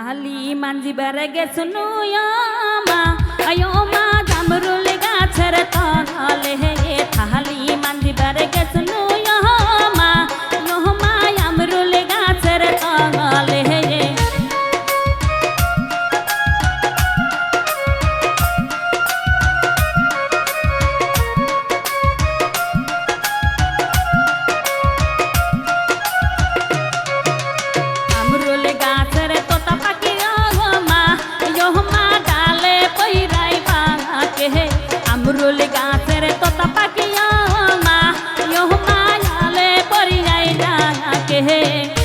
আলি মাঞ্জি বেড়ে গেছ মা আয়ো মা জামরুল গাছের তলে থালি মাঞ্জি বেড়ে গেছ হে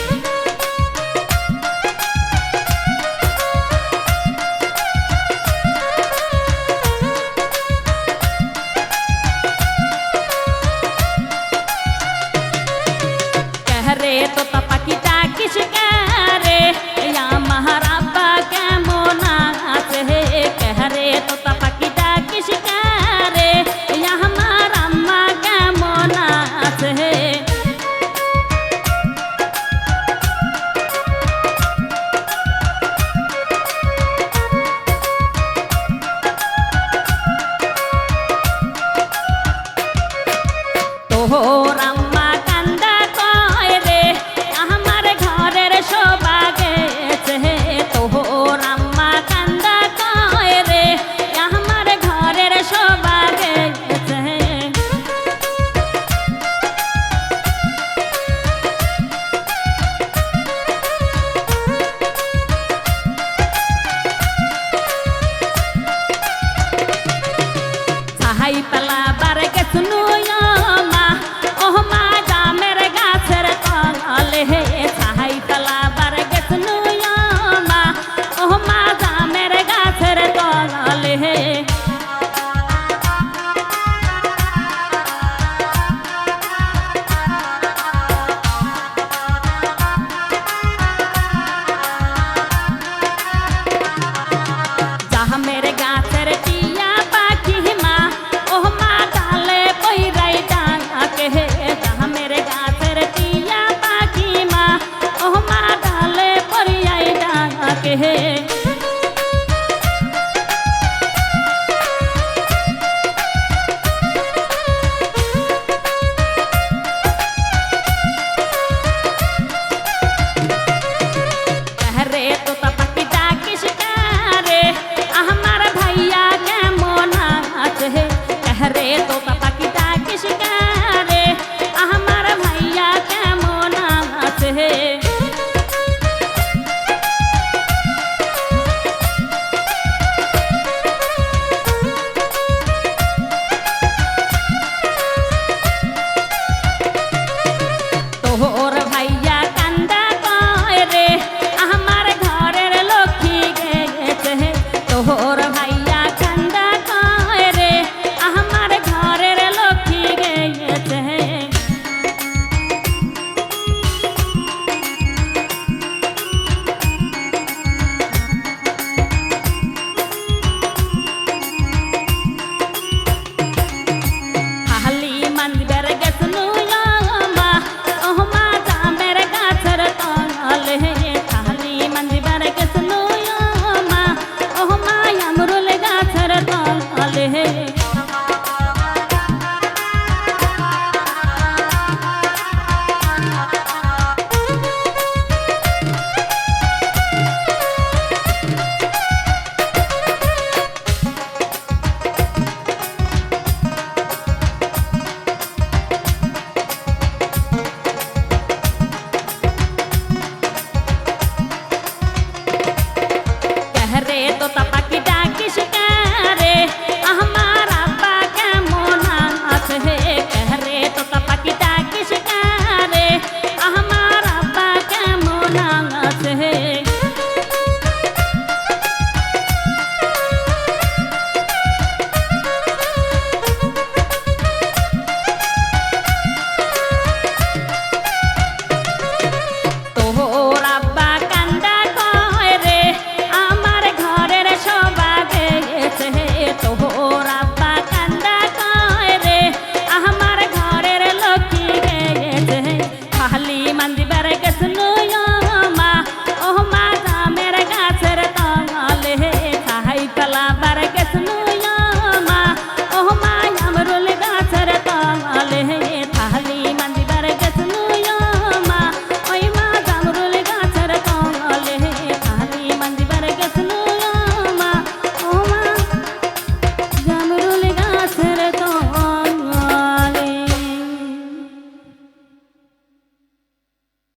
কান্দিবার গেছে নয়া